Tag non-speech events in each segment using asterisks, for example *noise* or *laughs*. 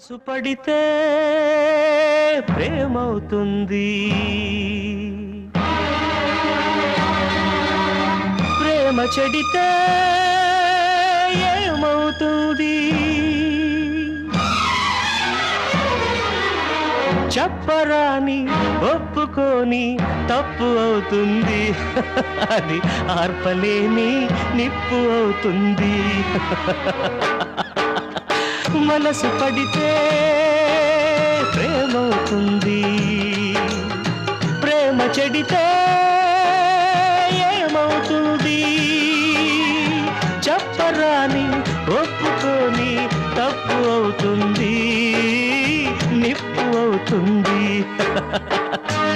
మనసు పడితే ప్రేమవుతుంది. ప్రేమ చెడితే ఏమవుతుంది? చెప్పరాని ఒప్పుకొని తప్పు అవుతుంది. అది ఆర్పలేని నిప్పు అవుతుంది. మనసు పడితే ప్రేమవుతుంది. ప్రేమ చెడితే ఏమవుతుంది? చెప్పరాని ఒప్పుకొని తప్పు అవుతుంది నిప్పు అవుతుంది. *laughs*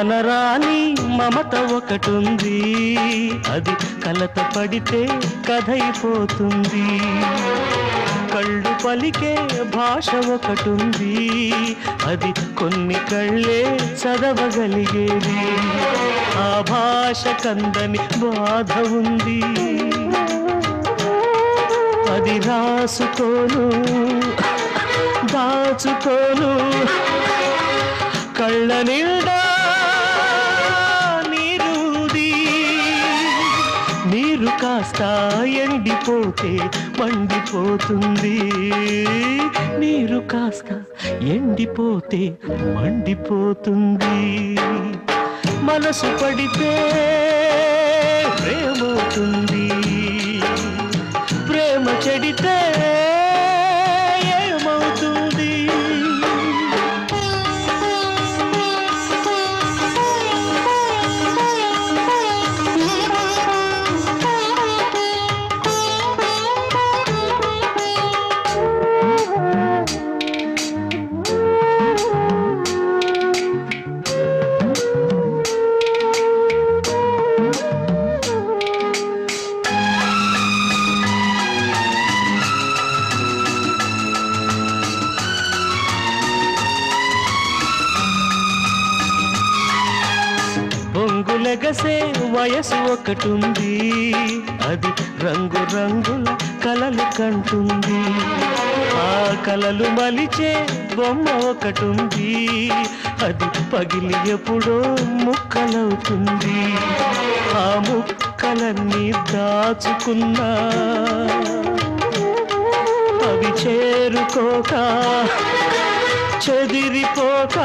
కానరాని మమత ఒకటుంది. అది కలత పడితే కథైపోతుంది కళ్ళు పలికే భాష ఒకటుంది. అది కొన్ని కళ్ళే చదవగలిగేది. ఆ భాష కందని బాధ ఉంది. అది రాసుకోను దాచుకోను. కళ్ళ నిండా కాస్త ఎండిపోతే మండిపోతుంది. నీరు కాస్త ఎండిపోతే మండిపోతుంది. మనసు పడితే మెగసే వయసు ఒకటుంది. అది రంగు రంగుల కలలు కంటుంది. ఆ కలలు మలిచే బొమ్మ ఒకటుంది. అది పగిలి ఎప్పుడో ముక్కలవుతుంది. ఆ ముక్కలన్నీ దాచుకున్నా అవి చేరుకోక చెదిరిపోక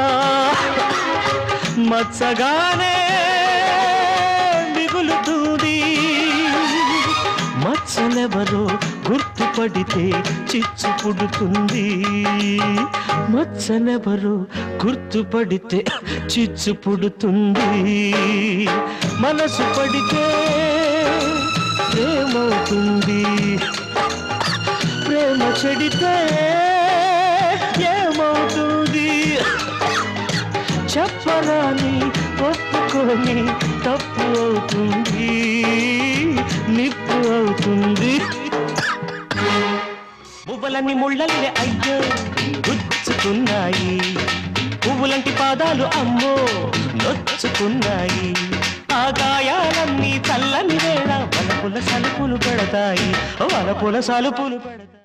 మత్సగానే మచ్చలెవరో గుర్తుపడితే చిచ్చు పుడుతుంది. మచ్చలెవరో గుర్తుపడితే చిచ్చు పుడుతుంది. మనసు పడితే ప్రేమవుతుంది ప్రేమ చెడితే ఏమవుతుంది? చెప్పరాని ఒప్పుకొని తప్పు అవుతుంది నిప్పు అవుతుంది. పువ్వులన్నీ ముళ్ళలే అయ్యో గుచ్చుకున్నాయి పువ్వులంటి పాదాలు అమ్మో నొచ్చుకున్నాయి ఆ గాయాలన్నీ చల్లని వేళ వలపుల సలుపులు పెడతాయి వలపుల సలుపులు పెడతాయి.